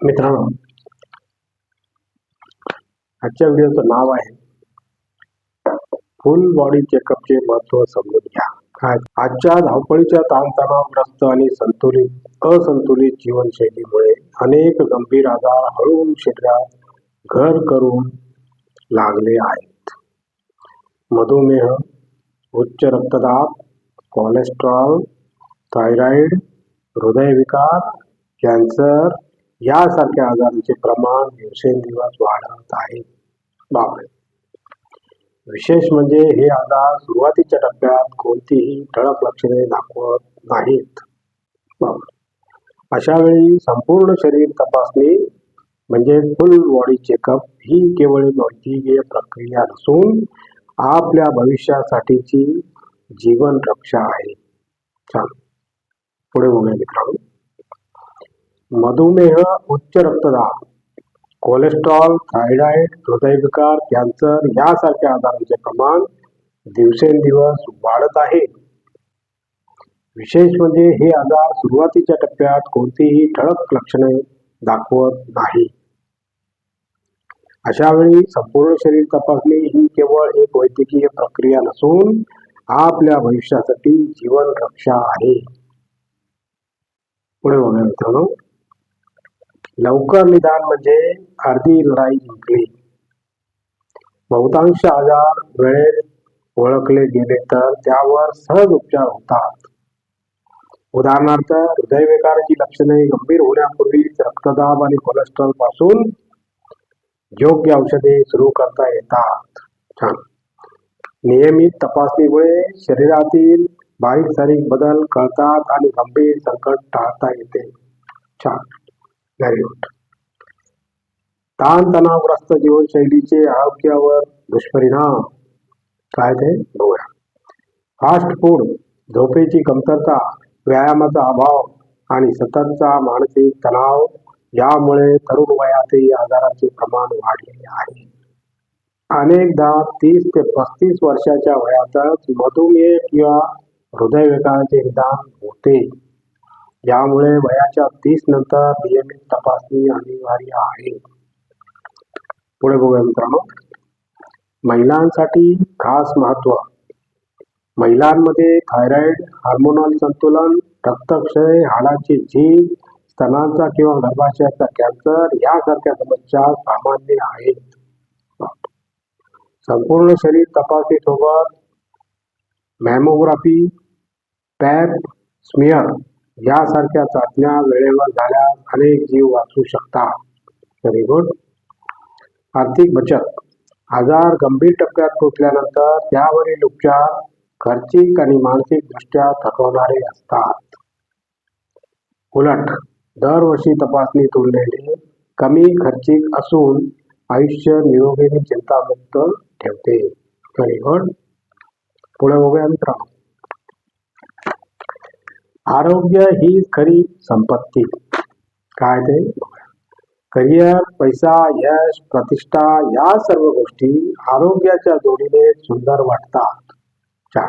मित्रांनो आजच्या व्हिडिओचं नाव आहे फुल बॉडी चेकअपचे महत्त्व समजून घ्या. काय आजच्या धावपळीच्या ताणतणावग्रस्त आणि संतुलित असंतुलित जीवनशैलीमुळे अनेक गंभीर आजार हळूहळू शरीरात घर करून लागले आहेत. मधुमेह उच्च रक्तदाब कोलेस्ट्रॉल थायरॉइड हृदयविकार कॅन्सर यासारख्या आजारांचे प्रमाण दिवसेंदिवस वाढत आहे. बापरे! विशेष म्हणजे हे आजार सुरुवातीच्या टप्प्यात कोणतीही ठळक लक्षणे दाखवत नाहीत. अशा वेळी संपूर्ण शरीर तपासणी म्हणजे फुल बॉडी चेकअप ही केवळ वैद्यकीय प्रक्रिया नसून आपल्या भविष्यासाठीची जीवन रक्षा आहे. छान पुढे बघूया मित्रांनो. मधुमेह उच्च रक्तदाब कोलेस्ट्रॉल थायरॉइड हृदयविकार कॅन्सर यासारख्या आजारांचे प्रमाण दिवसेंदिवस वाढत आहे. विशेष म्हणजे हे आजार सुरुवातीच्या टप्प्यात कोणतीही ठळक लक्षणे दाखवत नाही. अशा वेळी संपूर्ण शरीर तपासणी ही केवळ एक वैद्यकीय प्रक्रिया नसून आपल्या भविष्यासाठी जीवन रक्षा आहे. पुढे बघा मित्रांनो. लवकर निदान म्हणजे अर्धी लढाई जिंकली. बहुतांश आजार वेळेत ओळखले गेले तर त्यावर सहज उपचार होतात. उदाहरणार्थ हृदयविकाराची लक्षणे गंभीर होण्यापूर्वीच रक्तदाब आणि कोलेस्ट्रॉलपासून योग्य औषधे सुरू करता येतात. छान. नियमित तपासणीमुळे शरीरातील बारीक सारीक बदल कळतात आणि गंभीर संकट टाळता येते. छान. व्हेरी गुड ताणतणावग्रस्त जीवनशैलीचे आरोग्यावर दुष्परिणाम काय ते? बघूया. फास्ट फूड झोपेची कमतरता व्यायामाचा अभाव आणि सततचा मानसिक तणाव यामुळे तरुण वयातही आजाराचे प्रमाण वाढलेले आहे. अनेकदा तीस ते पस्तीस वर्षाच्या वयातच मधुमेह किंवा हृदयविकाराचे निदान होते. यामुळे वयाच्या तीस नंतर नियमित तपासणी अनिवार्य आहे. पुढे बघूया मित्रांनो. महिलांसाठी खास महत्त्व. महिलांमध्ये थायरॉइड हार्मोनल संतुलन रक्तक्षय हाडाची झीज स्तनांचा किंवा गर्भाशयाचा कॅन्सर यासारख्या समस्या सामान्य आहेत. संपूर्ण शरीर तपासणीसोबत मॅमोग्राफी पॅप स्मिअर यासारख्या चाचण्या वेळेवर झाल्यास अनेक जीव वाचू शकतात व्हेरी गुड आर्थिक बचत. आजार गंभीर टप्प्यात पोचल्यानंतर त्यावरील उपचार खर्चिक आणि मानसिक दृष्ट्या थकवणारे असतात. उलट दरवर्षी तपासणी तुलनेने कमी खर्चिक असून आयुष्य निरोगी चिंतामुक्त ठेवते. व्हेरी गुड पुढे बघूया मित्रांनो. आरोग्य ही खरी संपत्ती. काय ते? करिअर पैसा यश प्रतिष्ठा या सर्व गोष्टी आरोग्याच्या जोडीने सुंदर वाटतात. चार.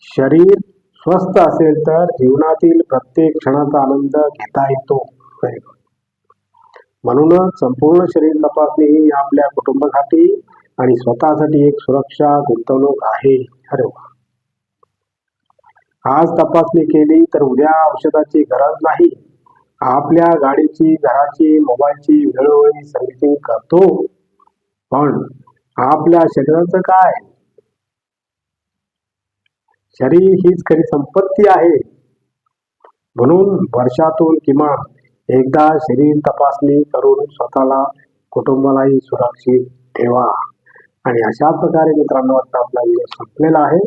शरीर स्वस्थ असेल तर जीवनातील प्रत्येक क्षणाचा आनंद घेता येतो. म्हणूनच संपूर्ण शरीर तपासणी ही आपल्या कुटुंबासाठी आणि स्वतःसाठी एक सुरक्षा गुंतवणूक आहे. अरे वा. आज तपासणी केली तर उद्या औषधाची गरज नाही. आपल्या गाडीची घराची मोबाईलची वेळोवेळी सर्व्हिसिंग करतो. पण आपल्या शरीराचं काय? शरीर हीच खरी संपत्ती आहे. म्हणून वर्षातून किमान एकदा शरीर तपासणी करून स्वतःला कुटुंबालाही सुरक्षित ठेवा. आणि अशा प्रकारे मित्रांनो आता आपला व्हिडिओ संपलेला आहे.